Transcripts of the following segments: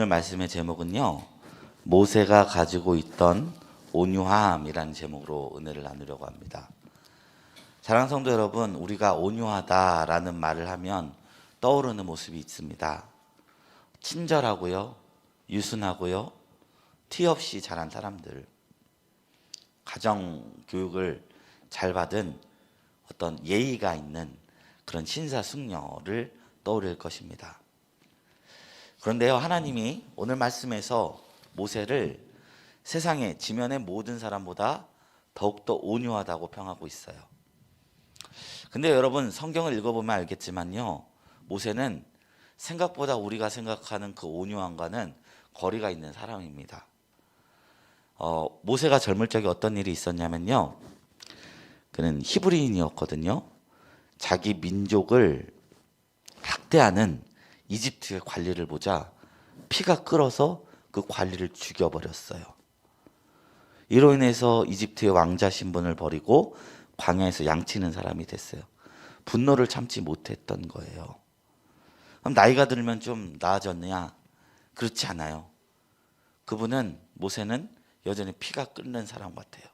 오늘 말씀의 제목은요. 모세가 가지고 있던 온유함이라는 제목으로 은혜를 나누려고 합니다. 사랑하는 성도 여러분, 우리가 온유하다라는 말을 하면 떠오르는 모습이 있습니다. 친절하고요, 유순하고요, 티 없이 자란 사람들, 가정 교육을 잘 받은 어떤 예의가 있는 그런 신사숙녀를 떠올릴 것입니다. 그런데요, 하나님이 오늘 말씀에서 모세를 세상의 지면의 모든 사람보다 더욱더 온유하다고 평하고 있어요. 근데 여러분, 성경을 읽어보면 알겠지만요, 모세는 생각보다 우리가 생각하는 그 온유함과는 거리가 있는 사람입니다. 어, 모세가 젊을 적에 어떤 일이 있었냐면요, 그는 히브리인이었거든요. 자기 민족을 학대하는 이집트의 관리를 보자 피가 끓어서 그 관리를 죽여버렸어요. 이로 인해서 이집트의 왕자 신분을 버리고 광야에서 양치는 사람이 됐어요. 분노를 참지 못했던 거예요. 그럼 나이가 들면 좀 나아졌느냐? 그렇지 않아요. 그분은 모세는 여전히 피가 끓는 사람 같아요.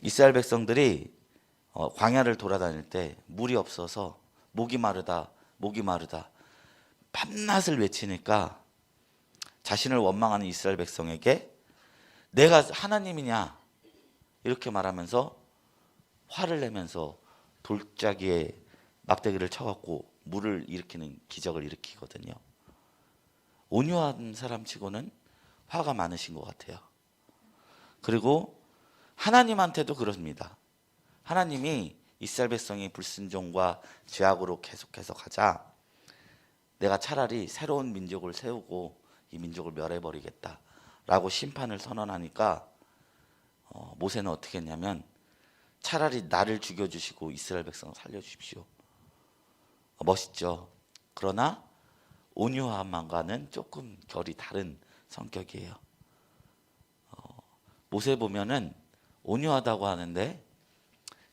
이스라엘 백성들이 어, 광야를 돌아다닐 때 물이 없어서 목이 마르다, 목이 마르다 밤낮을 외치니까 자신을 원망하는 이스라엘 백성에게 내가 하나님이냐 이렇게 말하면서 화를 내면서 돌짜기에 막대기를 쳐갖고 물을 일으키는 기적을 일으키거든요. 온유한 사람치고는 화가 많으신 것 같아요. 그리고 하나님한테도 그렇습니다. 하나님이 이스라엘 백성이 불순종과 죄악으로 계속해서 가자 내가 차라리 새로운 민족을 세우고 이 민족을 멸해버리겠다라고 심판을 선언하니까 어, 모세는 어떻게 했냐면 차라리 나를 죽여주시고 이스라엘 백성을 살려주십시오. 어, 멋있죠. 그러나 온유함과는 조금 결이 다른 성격이에요. 어, 모세 보면은 온유하다고 하는데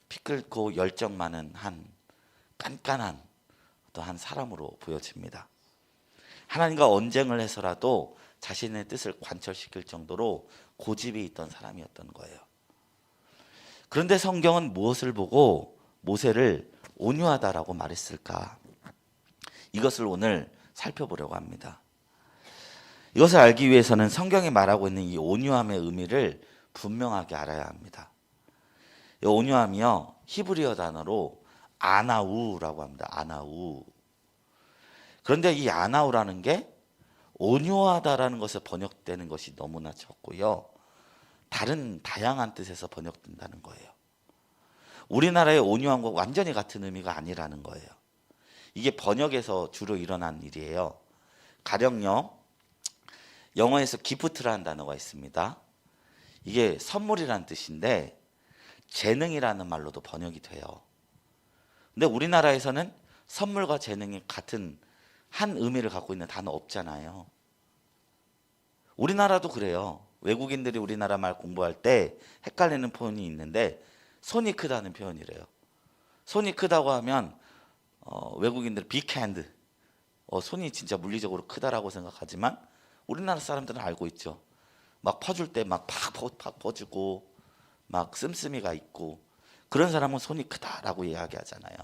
피 끓고 열정 많은 한 깐깐한 어떤 한 사람으로 보여집니다. 하나님과 언쟁을 해서라도 자신의 뜻을 관철시킬 정도로 고집이 있던 사람이었던 거예요. 그런데 성경은 무엇을 보고 모세를 온유하다라고 말했을까? 이것을 오늘 살펴보려고 합니다. 이것을 알기 위해서는 성경이 말하고 있는 이 온유함의 의미를 분명하게 알아야 합니다. 이 온유함이요 히브리어 단어로 아나우라고 합니다. 아나우. 그런데 이 아나우라는 게 온유하다라는 것에 번역되는 것이 너무나 적고요. 다른 다양한 뜻에서 번역된다는 거예요. 우리나라의 온유함과 완전히 같은 의미가 아니라는 거예요. 이게 번역에서 주로 일어난 일이에요. 가령요. 영어에서 기프트라는 단어가 있습니다. 이게 선물이라는 뜻인데 재능이라는 말로도 번역이 돼요. 근데 우리나라에서는 선물과 재능이 같은 한 의미를 갖고 있는 단어 없잖아요. 우리나라도 그래요. 외국인들이 우리나라 말 공부할 때 헷갈리는 표현이 있는데 손이 크다는 표현이래요. 손이 크다고 하면 어, 외국인들 빅핸드 어, 손이 진짜 물리적으로 크다라고 생각하지만 우리나라 사람들은 알고 있죠. 막 퍼줄 때 막 팍팍 퍼주고 막 씀씀이가 있고 그런 사람은 손이 크다라고 이야기하잖아요.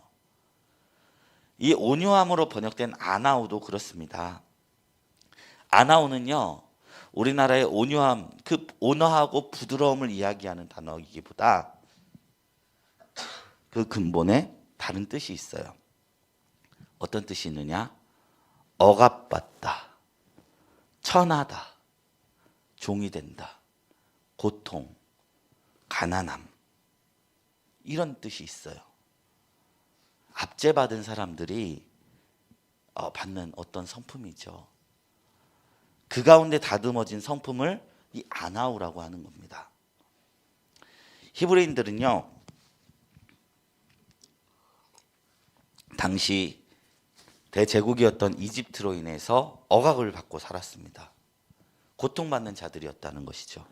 이 온유함으로 번역된 아나우도 그렇습니다. 아나우는요, 우리나라의 온유함, 그 온화하고 부드러움을 이야기하는 단어이기보다 그 근본에 다른 뜻이 있어요. 어떤 뜻이 있느냐? 억압받다, 천하다, 종이 된다, 고통, 가난함 이런 뜻이 있어요. 압제받은 사람들이 어, 받는 어떤 성품이죠. 그 가운데 다듬어진 성품을 이 아나우라고 하는 겁니다. 히브리인들은요, 당시 대제국이었던 이집트로 인해서 억압을 받고 살았습니다. 고통받는 자들이었다는 것이죠.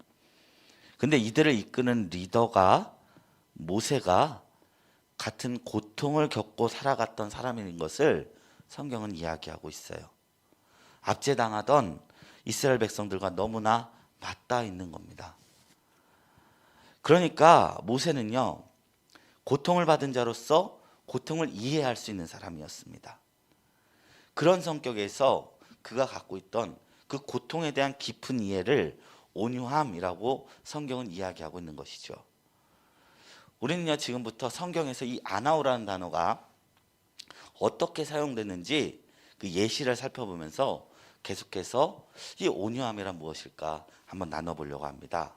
근데 이들을 이끄는 리더가 모세가 같은 고통을 겪고 살아갔던 사람인 것을 성경은 이야기하고 있어요. 압제당하던 이스라엘 백성들과 너무나 맞닿아 있는 겁니다. 그러니까 모세는요, 고통을 받은 자로서 고통을 이해할 수 있는 사람이었습니다. 그런 성격에서 그가 갖고 있던 그 고통에 대한 깊은 이해를 온유함이라고 성경은 이야기하고 있는 것이죠. 우리는요, 지금부터 성경에서 이 아나우라는 단어가 어떻게 사용되는지 그 예시를 살펴보면서 계속해서 이 온유함이란 무엇일까 한번 나눠보려고 합니다.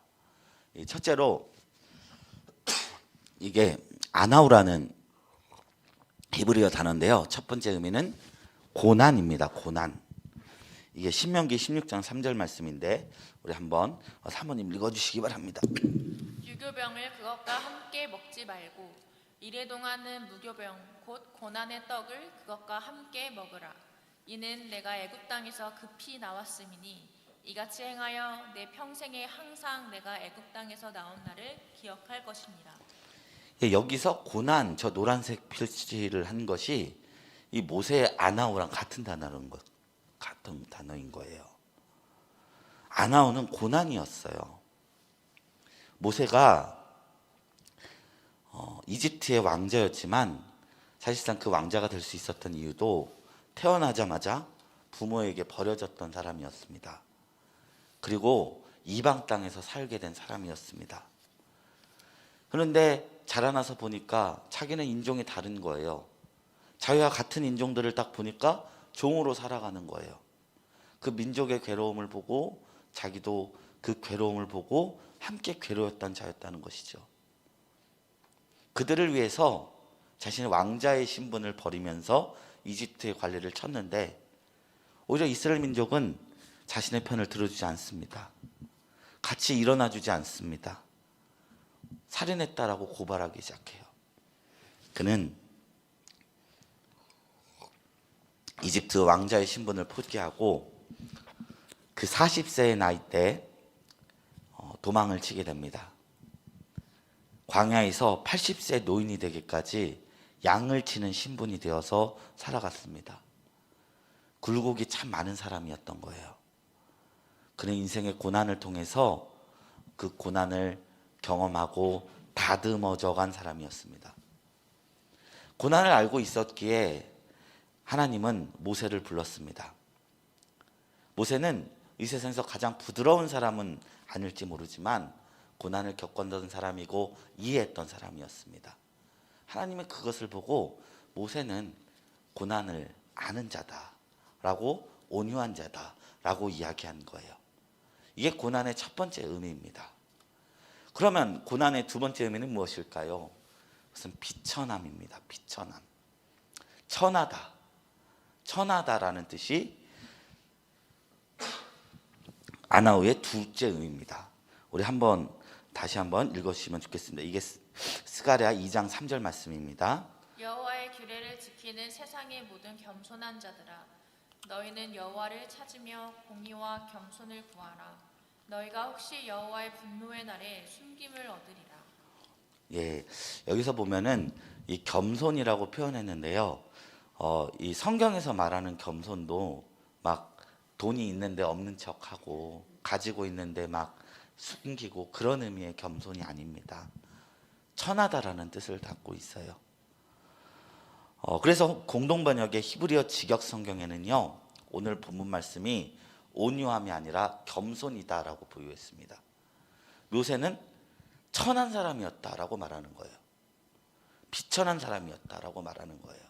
이 첫째로 이게 아나우라는 히브리어 단어인데요. 첫 번째 의미는 고난입니다. 고난. 이게 신명기 16장 3절 말씀인데 우리 한번 사모님 읽어주시기 바랍니다. 유교병을 그것과 함께 먹지 말고 이래 동안은 무교병 곧 고난의 떡을 그것과 함께 먹으라 이는 내가 애굽 땅에서 급히 나왔음이니 이같이 행하여 내 평생에 항상 내가 애굽 땅에서 나온 날을 기억할 것이니라 예, 여기서 고난 저 노란색 표시를 한 것이 이 모세의 아나우랑 같은 단어인 것 같은 단어인 거예요. 아나우는 고난이었어요. 모세가 어, 이집트의 왕자였지만 사실상 그 왕자가 될 수 있었던 이유도 태어나자마자 부모에게 버려졌던 사람이었습니다. 그리고 이방 땅에서 살게 된 사람이었습니다. 그런데 자라나서 보니까 자기는 인종이 다른 거예요. 자기와 같은 인종들을 딱 보니까 종으로 살아가는 거예요. 그 민족의 괴로움을 보고 자기도 그 괴로움을 보고 함께 괴로웠던 자였다는 것이죠. 그들을 위해서 자신의 왕자의 신분을 버리면서 이집트의 관리를 쳤는데 오히려 이스라엘 민족은 자신의 편을 들어주지 않습니다. 같이 일어나 주지 않습니다. 살인했다라고 고발하기 시작해요. 그는 이집트 왕자의 신분을 포기하고 그 40세의 나이 때 어, 도망을 치게 됩니다. 광야에서 80세 노인이 되기까지 양을 치는 신분이 되어서 살아갔습니다. 굴곡이 참 많은 사람이었던 거예요. 그는 인생의 고난을 통해서 그 고난을 경험하고 다듬어져 간 사람이었습니다. 고난을 알고 있었기에 하나님은 모세를 불렀습니다. 모세는 이 세상에서 가장 부드러운 사람은 아닐지 모르지만 고난을 겪었던 사람이고 이해했던 사람이었습니다. 하나님은 그것을 보고 모세는 고난을 아는 자다라고 온유한 자다라고 이야기한 거예요. 이게 고난의 첫 번째 의미입니다. 그러면 고난의 두 번째 의미는 무엇일까요? 그것은 비천함입니다. 비천함. 천하다. 천하다라는 뜻이 아나우의 둘째 의미입니다. 우리 한번 다시 한번 읽어주시면 좋겠습니다. 이게 스- 스가랴 2장 3절 말씀입니다. 여호와의 규례를 지키는 세상의 모든 겸손한 자들아 너희는 여호와를 찾으며 공의와 겸손을 구하라 너희가 혹시 여호와의 분노의 날에 숨김을 얻으리라 예, 여기서 보면은 이 겸손이라고 표현했는데요. 어, 이 성경에서 말하는 겸손도 막 돈이 있는데 없는 척하고 가지고 있는데 막 숨기고 그런 의미의 겸손이 아닙니다. 천하다라는 뜻을 담고 있어요. 어, 그래서 공동 번역의 히브리어 직역 성경에는요. 오늘 본문 말씀이 온유함이 아니라 겸손이다라고 부유했습니다. 묘세는 천한 사람이었다라고 말하는 거예요. 비천한 사람이었다라고 말하는 거예요.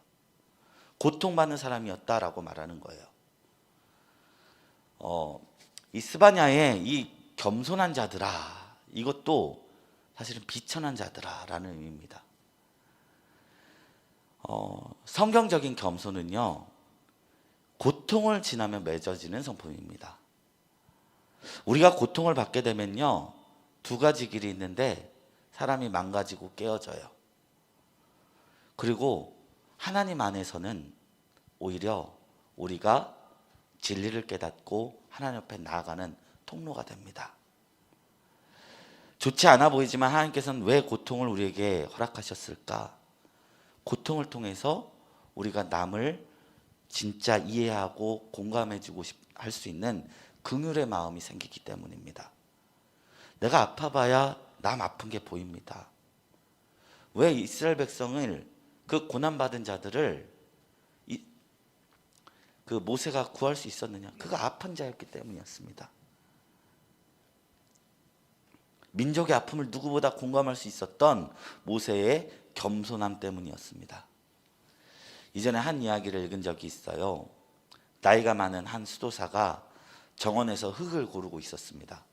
고통받는 사람이었다라고 말하는 거예요. 어, 이 스바냐의 이 겸손한 자들아 이것도 사실은 비천한 자들아라는 의미입니다. 어, 성경적인 겸손은요 고통을 지나며 맺어지는 성품입니다. 우리가 고통을 받게 되면요 두 가지 길이 있는데 사람이 망가지고 깨어져요. 그리고 하나님 안에서는 오히려 우리가 진리를 깨닫고 하나님 앞에 나아가는 통로가 됩니다. 좋지 않아 보이지만 하나님께서는 왜 고통을 우리에게 허락하셨을까? 고통을 통해서 우리가 남을 진짜 이해하고 공감해주고 싶, 할수 있는 긍휼의 마음이 생기기 때문입니다. 내가 아파봐야 남 아픈 게 보입니다. 왜 이스라엘 백성을 그 고난 받은 자들을 이, 그 모세가 구할 수 있었느냐? 그가 아픈 자였기 때문이었습니다. 민족의 아픔을 누구보다 공감할 수 있었던 모세의 겸손함 때문이었습니다. 이전에 한 이야기를 읽은 적이 있어요. 나이가 많은 한 수도사가 정원에서 흙을 고르고 있었습니다.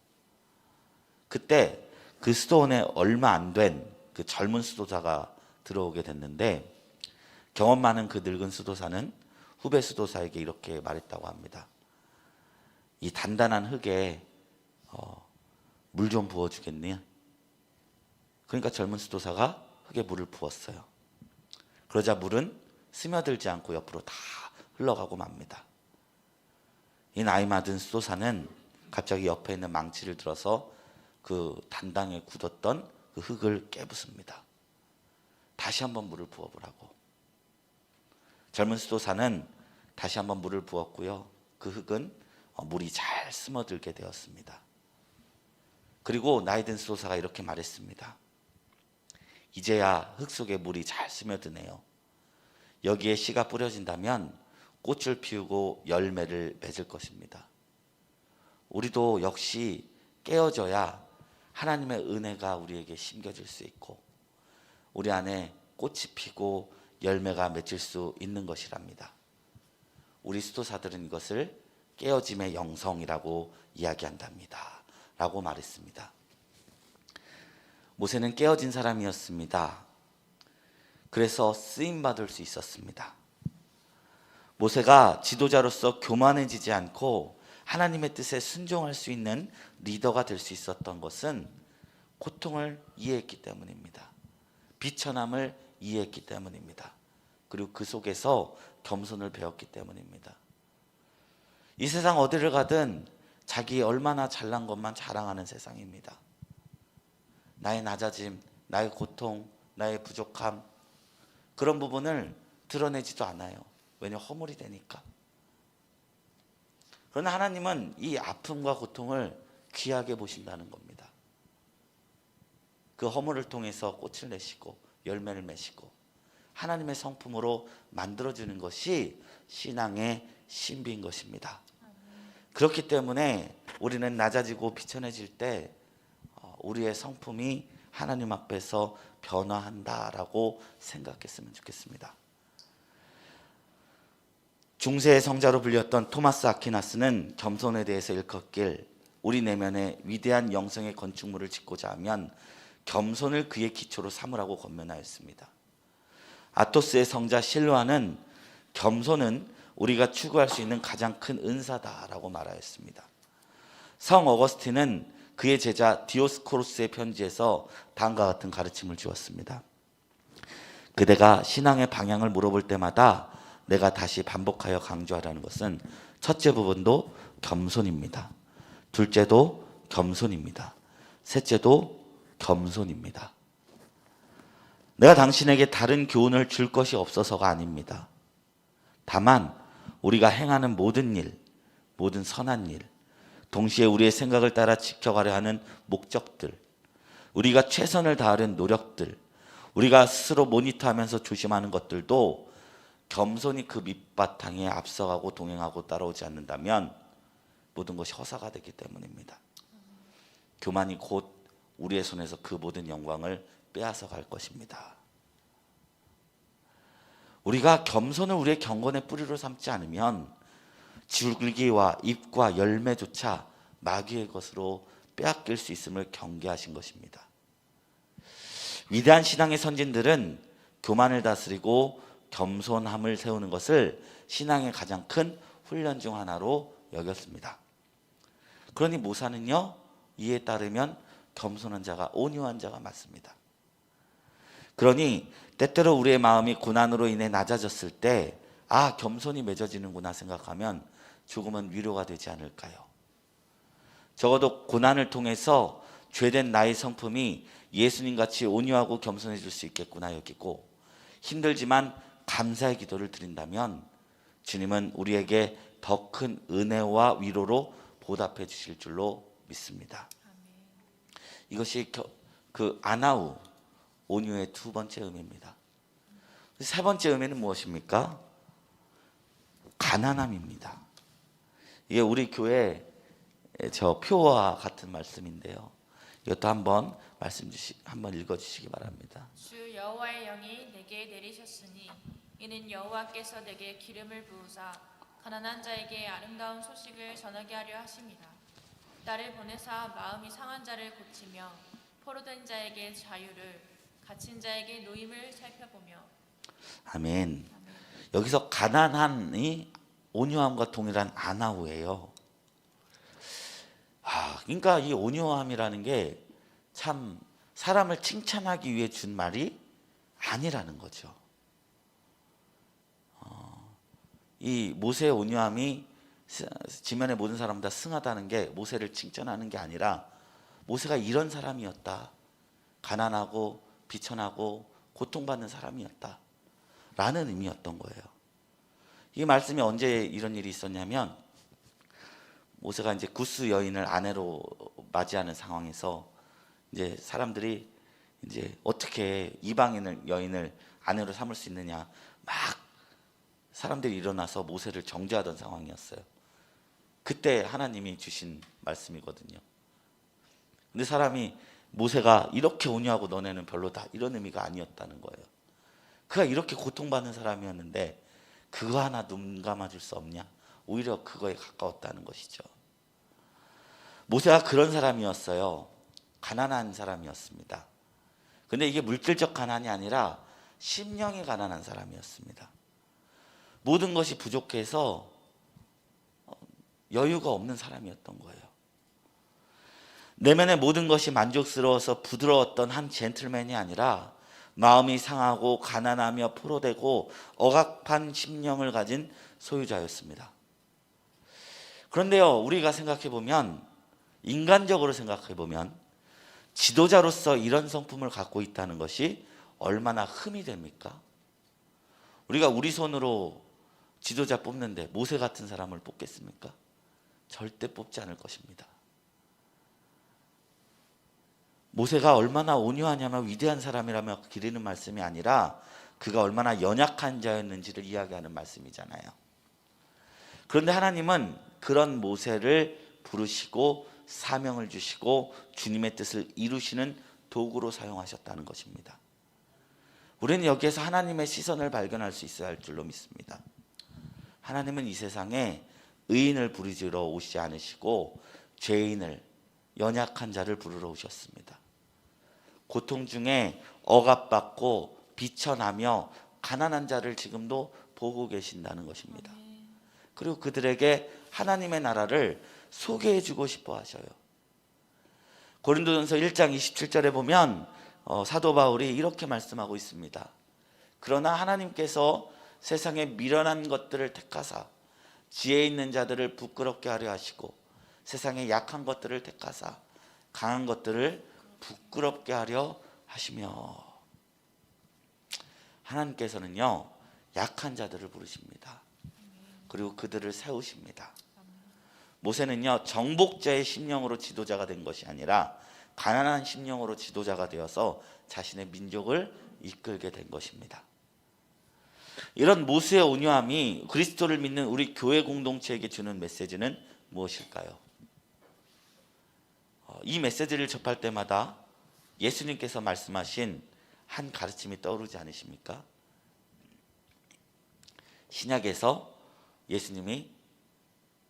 그때 그 수도원에 얼마 안 된 그 젊은 수도사가 들어오게 됐는데 경험 많은 그 늙은 수도사는 후배 수도사에게 이렇게 말했다고 합니다. 이 단단한 흙에 어, 물 좀 부어주겠니? 그러니까 젊은 수도사가 흙에 물을 부었어요. 그러자 물은 스며들지 않고 옆으로 다 흘러가고 맙니다. 이 나이 많은 수도사는 갑자기 옆에 있는 망치를 들어서 그 단당에 굳었던 그 흙을 깨부숩니다. 다시 한번 물을 부어보라고. 젊은 수도사는 다시 한번 물을 부었고요. 그 흙은 어, 물이 잘 스며들게 되었습니다. 그리고 나이 든 수도사가 이렇게 말했습니다. 이제야 흙 속에 물이 잘 스며드네요. 여기에 씨가 뿌려진다면 꽃을 피우고 열매를 맺을 것입니다. 우리도 역시 깨어져야 하나님의 은혜가 우리에게 심겨질 수 있고 우리 안에 꽃이 피고 열매가 맺힐 수 있는 것이랍니다. 우리 수도사들은 이것을 깨어짐의 영성이라고 이야기한답니다. 라고 말했습니다. 모세는 깨어진 사람이었습니다. 그래서 쓰임 받을 수 있었습니다. 모세가 지도자로서 교만해지지 않고 하나님의 뜻에 순종할 수 있는 리더가 될 수 있었던 것은 고통을 이해했기 때문입니다. 비천함을 이해했기 때문입니다. 그리고 그 속에서 겸손을 배웠기 때문입니다. 이 세상 어디를 가든 자기 얼마나 잘난 것만 자랑하는 세상입니다. 나의 낮아짐, 나의 고통, 나의 부족함 그런 부분을 드러내지도 않아요. 왜냐 허물이 되니까. 그러나 하나님은 이 아픔과 고통을 귀하게 보신다는 겁니다. 그 허물을 통해서 꽃을 내시고 열매를 맺시고 하나님의 성품으로 만들어주는 것이 신앙의 신비인 것입니다. 그렇기 때문에 우리는 낮아지고 비천해질 때 어, 우리의 성품이 하나님 앞에서 변화한다라고 생각했으면 좋겠습니다. 중세의 성자로 불렸던 토마스 아퀴나스는 겸손에 대해서 일컫길 우리 내면에 위대한 영성의 건축물을 짓고자 하면 겸손을 그의 기초로 삼으라고 권면하였습니다. 아토스의 성자 실로아는 겸손은 우리가 추구할 수 있는 가장 큰 은사다라고 말하였습니다. 성 어거스틴은 그의 제자 디오스코로스의 편지에서 다음과 같은 가르침을 주었습니다. 그대가 신앙의 방향을 물어볼 때마다 내가 다시 반복하여 강조하라는 것은 첫째 부분도 겸손입니다. 둘째도 겸손입니다. 셋째도 겸손입니다. 내가 당신에게 다른 교훈을 줄 것이 없어서가 아닙니다. 다만 우리가 행하는 모든 일, 모든 선한 일, 동시에 우리의 생각을 따라 지켜가려 하는 목적들, 우리가 최선을 다하는 노력들, 우리가 스스로 모니터하면서 조심하는 것들도 겸손히 그 밑바탕에 앞서가고 동행하고 따라오지 않는다면 모든 것이 허사가 되기 때문입니다. 교만이 곧 우리의 손에서 그 모든 영광을 빼앗아 갈 것입니다. 우리가 겸손을 우리의 경건의 뿌리로 삼지 않으면 줄기와 잎과 열매조차 마귀의 것으로 빼앗길 수 있음을 경계하신 것입니다. 위대한 신앙의 선진들은 교만을 다스리고 겸손함을 세우는 것을 신앙의 가장 큰 훈련 중 하나로 여겼습니다. 그러니 모사는요 이에 따르면 겸손한 자가 온유한 자가 맞습니다. 그러니 때때로 우리의 마음이 고난으로 인해 낮아졌을 때 아 겸손이 맺어지는구나 생각하면 조금은 위로가 되지 않을까요? 적어도 고난을 통해서 죄된 나의 성품이 예수님 같이 온유하고 겸손해질 수 있겠구나 여기고 힘들지만 감사의 기도를 드린다면 주님은 우리에게 더 큰 은혜와 위로로 보답해 주실 줄로 믿습니다. 이것이 겨- 그 아나우 온유의 두 번째 의미입니다. 세 번째 의미는 무엇입니까? 가난함입니다. 이게 우리 교회 저 표와 같은 말씀인데요. 이것도 한번 말씀 주시 한번 읽어 주시기 바랍니다. 주 여호와의 영이 내게 내리셨으니 이는 여호와께서 내게 기름을 부으사 가난한 자에게 아름다운 소식을 전하게 하려 하십니다. 나를 보내사 마음이 상한 자를 고치며 포로된 자에게 자유를 갇힌 자에게 노임을 살펴보며 아멘. 여기서 가난한이 온유함과 동일한 아나우예요. 아, 그러니까 이 온유함이라는 게 참 사람을 칭찬하기 위해 준 말이 아니라는 거죠. 어, 이 모세의 온유함이 스- 지면의 모든 사람 다 승하다는 게 모세를 칭찬하는 게 아니라 모세가 이런 사람이었다. 가난하고 비천하고 고통받는 사람이었다. 라는 의미였던 거예요. 이 말씀이 언제 이런 일이 있었냐면 모세가 이제 구스 여인을 아내로 맞이하는 상황에서 이제 사람들이 이제 어떻게 이방인을 여인을 아내로 삼을 수 있느냐 막 사람들이 일어나서 모세를 정죄하던 상황이었어요. 그때 하나님이 주신 말씀이거든요. 근데 사람이 모세가 이렇게 온유하고 너네는 별로다 이런 의미가 아니었다는 거예요. 그가 이렇게 고통받는 사람이었는데 그거 하나 눈 감아줄 수 없냐? 오히려 그거에 가까웠다는 것이죠. 모세가 그런 사람이었어요. 가난한 사람이었습니다. 근데 이게 물질적 가난이 아니라 심령이 가난한 사람이었습니다. 모든 것이 부족해서 어, 여유가 없는 사람이었던 거예요. 내면의 모든 것이 만족스러워서 부드러웠던 한 젠틀맨이 아니라 마음이 상하고 가난하며 포로되고 억압한 심령을 가진 소유자였습니다. 그런데요, 우리가 생각해 보면 인간적으로 생각해 보면 지도자로서 이런 성품을 갖고 있다는 것이 얼마나 흠이 됩니까? 우리가 우리 손으로 지도자 뽑는데 모세 같은 사람을 뽑겠습니까? 절대 뽑지 않을 것입니다. 모세가 얼마나 온유하냐면 위대한 사람이라며 기리는 말씀이 아니라 그가 얼마나 연약한 자였는지를 이야기하는 말씀이잖아요. 그런데 하나님은 그런 모세를 부르시고 사명을 주시고 주님의 뜻을 이루시는 도구로 사용하셨다는 것입니다. 우리는 여기에서 하나님의 시선을 발견할 수 있어야 할 줄로 믿습니다. 하나님은 이 세상에 의인을 부르지러 오시지 않으시고 죄인을 연약한 자를 부르러 오셨습니다. 고통 중에 억압받고 비천하며 가난한 자를 지금도 보고 계신다는 것입니다. 그리고 그들에게 하나님의 나라를 소개해 주고 싶어 하셔요. 고린도전서 1장 27절에 보면 어, 사도 바울이 이렇게 말씀하고 있습니다. 그러나 하나님께서 세상에 미련한 것들을 택하사 지혜 있는 자들을 부끄럽게 하려 하시고 세상에 약한 것들을 택하사 강한 것들을 부끄럽게 하려 하시며 하나님께서는요 약한 자들을 부르십니다. 그리고 그들을 세우십니다. 모세는요 정복자의 심령으로 지도자가 된 것이 아니라 가난한 심령으로 지도자가 되어서 자신의 민족을 이끌게 된 것입니다. 이런 모세의 온유함이 그리스도를 믿는 우리 교회 공동체에게 주는 메시지는 무엇일까요? 어, 이 메시지를 접할 때마다 예수님께서 말씀하신 한 가르침이 떠오르지 않으십니까? 신약에서 예수님이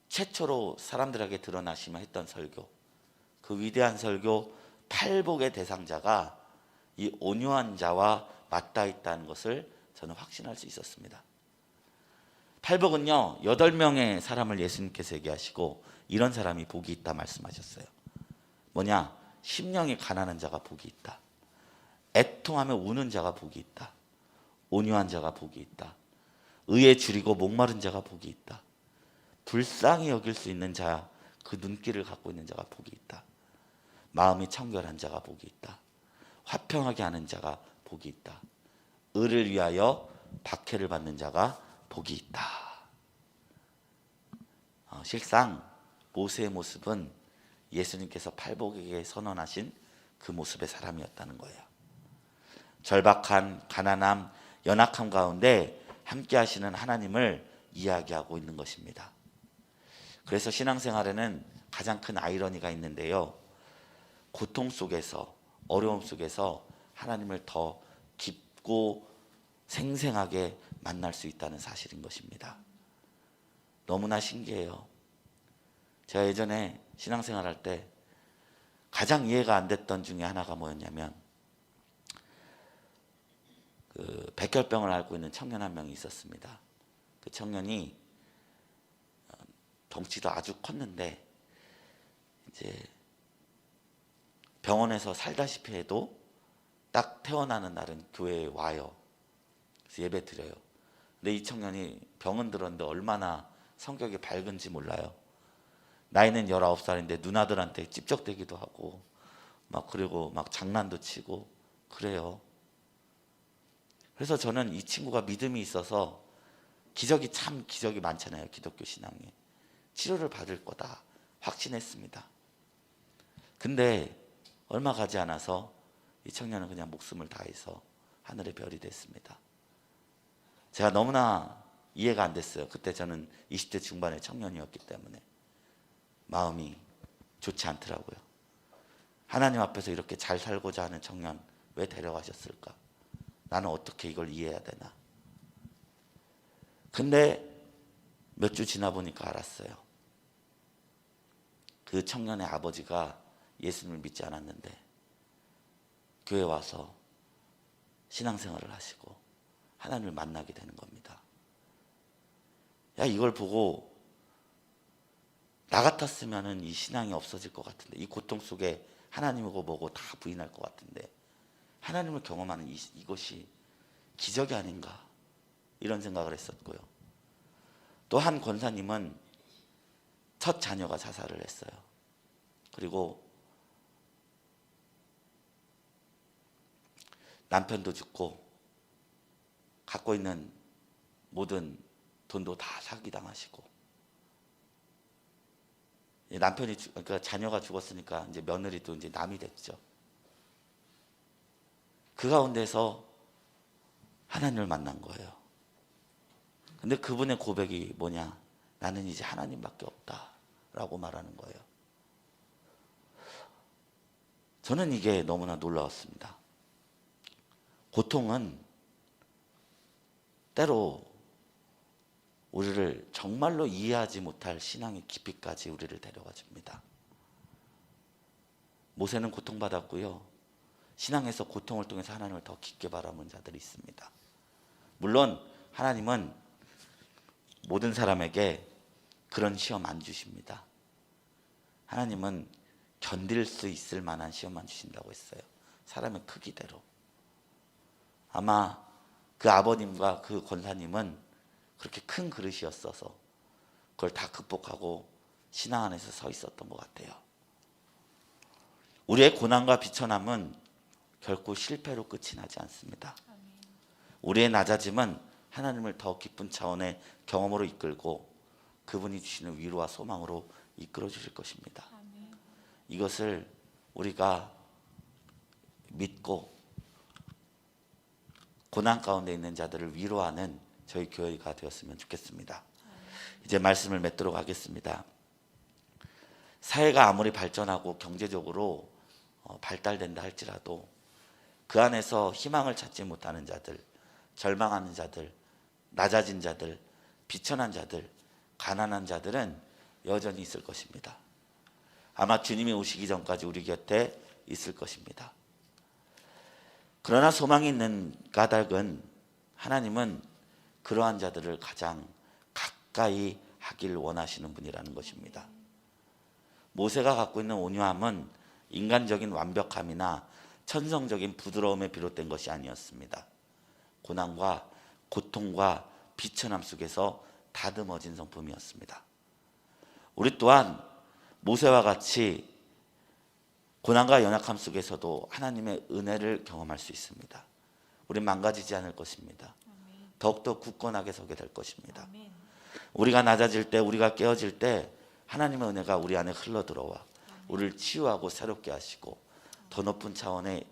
최초로 사람들에게 드러나시며 했던 설교, 그 위대한 설교 팔복의 대상자가 이 온유한 자와 맞닿아 있다는 것을 저는 확신할 수 있었습니다. 팔복은요 여덟 명의 사람을 예수님께서 얘기하시고 이런 사람이 복이 있다 말씀하셨어요. 뭐냐? 심령이 가난한 자가 복이 있다. 애통하며 우는 자가 복이 있다. 온유한 자가 복이 있다. 의에 줄이고 목마른 자가 복이 있다. 불쌍히 여길 수 있는 자, 그 눈길을 갖고 있는 자가 복이 있다. 마음이 청결한 자가 복이 있다. 화평하게 하는 자가 복이 있다. 의를 위하여 박해를 받는 자가 복이 있다. 어, 실상 모세의 모습은 예수님께서 팔복에게 선언하신 그 모습의 사람이었다는 거예요. 절박한 가난함, 연약함 가운데 함께 하시는 하나님을 이야기하고 있는 것입니다. 그래서 신앙생활에는 가장 큰 아이러니가 있는데요. 고통 속에서 어려움 속에서 하나님을 더 깊고 생생하게 만날 수 있다는 사실인 것입니다. 너무나 신기해요. 제가 예전에 신앙생활 할 때 가장 이해가 안 됐던 중에 하나가 뭐였냐면 그 백혈병을 앓고 있는 청년 한 명이 있었습니다. 그 청년이 어, 덩치도 아주 컸는데 이제 병원에서 살다시피 해도 딱 태어나는 날은 교회에 와요. 예배 드려요. 근데 이 청년이 병은 들었는데 얼마나 성격이 밝은지 몰라요. 나이는 19살인데 누나들한테 찝적대기도 하고 막 그리고 막 장난도 치고 그래요. 그래서 저는 이 친구가 믿음이 있어서 기적이 참 기적이 많잖아요. 기독교 신앙에. 치료를 받을 거다 확신했습니다. 근데 얼마 가지 않아서 이 청년은 그냥 목숨을 다해서 하늘의 별이 됐습니다. 제가 너무나 이해가 안 됐어요. 그때 저는 20대 중반의 청년이었기 때문에 마음이 좋지 않더라고요. 하나님 앞에서 이렇게 잘 살고자 하는 청년 왜 데려가셨을까? 나는 어떻게 이걸 이해해야 되나? 근데 몇 주 지나 보니까 알았어요. 그 청년의 아버지가 예수님을 믿지 않았는데 교회 와서 신앙생활을 하시고 하나님을 만나게 되는 겁니다. 야 이걸 보고 나 같았으면은 이 신앙이 없어질 것 같은데 이 고통 속에 하나님이고 뭐고 다 부인할 것 같은데 하나님을 경험하는 이, 이것이 기적이 아닌가 이런 생각을 했었고요. 또 한 권사님은 첫 자녀가 자살을 했어요. 그리고 남편도 죽고 갖고 있는 모든 돈도 다 사기당하시고 남편이 죽- 그러니까 자녀가 죽었으니까 이제 며느리도 이제 남이 됐죠. 그 가운데서 하나님을 만난 거예요. 근데 그분의 고백이 뭐냐? 나는 이제 하나님밖에 없다라고 말하는 거예요. 저는 이게 너무나 놀라웠습니다. 고통은 때로 우리를 정말로 이해하지 못할 신앙의 깊이까지 우리를 데려가 줍니다. 모세는 고통받았고요. 신앙에서 고통을 통해서 하나님을 더 깊게 바라본 자들이 있습니다. 물론 하나님은 모든 사람에게 그런 시험 안 주십니다. 하나님은 견딜 수 있을 만한 시험만 주신다고 했어요. 사람의 크기대로. 아마 그 아버님과 그 권사님은 그렇게 큰 그릇이었어서 그걸 다 극복하고 신앙 안에서 서 있었던 것 같아요. 우리의 고난과 비천함은 결코 실패로 끝이 나지 않습니다. 우리의 낮아짐은 하나님을 더 깊은 차원의 경험으로 이끌고 그분이 주시는 위로와 소망으로 이끌어 주실 것입니다. 이것을 우리가 믿고 고난 가운데 있는 자들을 위로하는 저희 교회가 되었으면 좋겠습니다. 이제 말씀을 맺도록 하겠습니다. 사회가 아무리 발전하고 경제적으로 어, 발달된다 할지라도 그 안에서 희망을 찾지 못하는 자들, 절망하는 자들, 낮아진 자들, 비천한 자들, 가난한 자들은 여전히 있을 것입니다. 아마 주님이 오시기 전까지 우리 곁에 있을 것입니다. 그러나 소망이 있는 까닭은 하나님은 그러한 자들을 가장 가까이 하길 원하시는 분이라는 것입니다. 모세가 갖고 있는 온유함은 인간적인 완벽함이나 천성적인 부드러움에 비롯된 것이 아니었습니다. 고난과 고통과 비천함 속에서 다듬어진 성품이었습니다. 우리 또한 모세와 같이 고난과 연약함 속에서도 하나님의 은혜를 경험할 수 있습니다. 우리 망가지지 않을 것입니다. 더욱더 굳건하게 서게 될 것입니다. 우리가 낮아질 때, 우리가 깨어질 때 하나님의 은혜가 우리 안에 흘러 들어와 우리를 치유하고 새롭게 하시고 더 높은 차원의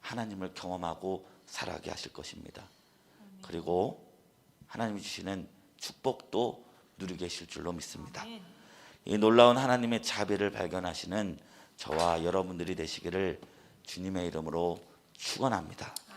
하나님을 경험하고 살아가게 하실 것입니다. 그리고 하나님이 주시는 축복도 누리게 계실 줄로 믿습니다. 이 놀라운 하나님의 자비를 발견하시는 저와 여러분들이 되시기를 주님의 이름으로 축원합니다.